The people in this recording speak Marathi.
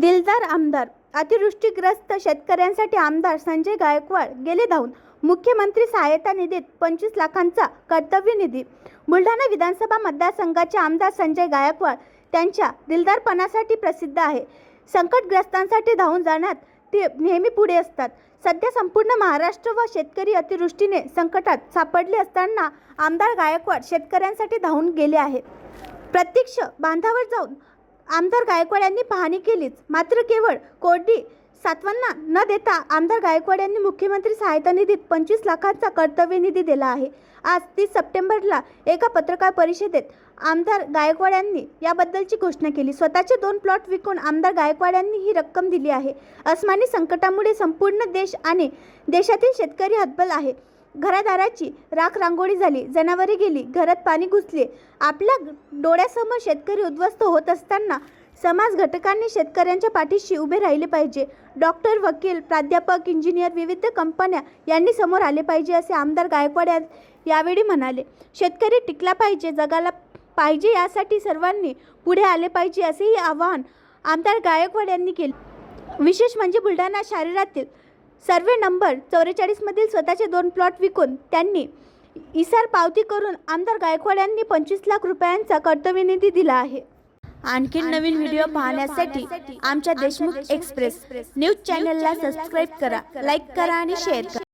दिलदार आमदार अतिवृष्टीग्रस्त शेतकऱ्यांसाठी आमदार संजय गायकवाड गेले धावून. मुख्यमंत्री सहायता निधीत पंचवीस लाखांचा कर्तव्य निधी. बुलढाणा विधानसभा मतदारसंघाचे आमदार संजय गायकवाड त्यांच्या दिलदारपणासाठी प्रसिद्ध आहे. संकटग्रस्तांसाठी धावून जाण्यात ते नेहमी पुढे असतात. सध्या संपूर्ण महाराष्ट्र व शेतकरी अतिवृष्टीने संकटात सापडले असताना आमदार गायकवाड शेतकऱ्यांसाठी धावून गेले आहेत. प्रत्यक्ष बांधावर जाऊन आमदार गायकवाड यांनी पाहणी केलीच. मात्र केवळ कोरडी सातवांना न देता आमदार गायकवाड यांनी मुख्यमंत्री सहायता निधीत पंचवीस लाखांचा कर्तव्य निधी दिला आहे. आज तीस सप्टेंबरला एका पत्रकार परिषदेत आमदार गायकवाड यांनी याबद्दलची घोषणा केली. स्वतःचे दोन प्लॉट विकून आमदार गायकवाड यांनी ही रक्कम दिली आहे. अस्मानी संकटामुळे संपूर्ण देश आणि देशातील शेतकरी हतबल आहे. घरादाराची राख रांगोळी झाली. जनावरे गेली. घरात पाणी घुसले. आपल्या डोळ्यासमोर शेतकरी उद्ध्वस्त होत असताना समाज घटकांनी शेतकऱ्यांच्या पाठीशी उभे राहिले पाहिजे. डॉक्टर वकील प्राध्यापक इंजिनियर विविध कंपन्या यांनी समोर आले पाहिजे असे आमदार गायकवाड यावेळी म्हणाले. शेतकरी टिकला पाहिजे जगाला पाहिजे यासाठी सर्वांनी पुढे आले पाहिजे असेही आवाहन आमदार गायकवाड यांनी केले. विशेष म्हणजे बुलढाणा शहरातील सर्वे नंबर चौवेचाळीसमधील स्वतःचे दोन प्लॉट विकून त्यांनी इसार पावती करून आमदार गायकवाड यांनी पंचवीस लाख रुपयांचा कर्तव्य निधी दिला आहे. आणखी नवीन व्हिडिओ पाहण्यासाठी आमच्या देशमुख एक्सप्रेस न्यूज चॅनलला सबस्क्राईब करा लाईक करा आणि शेअर करा.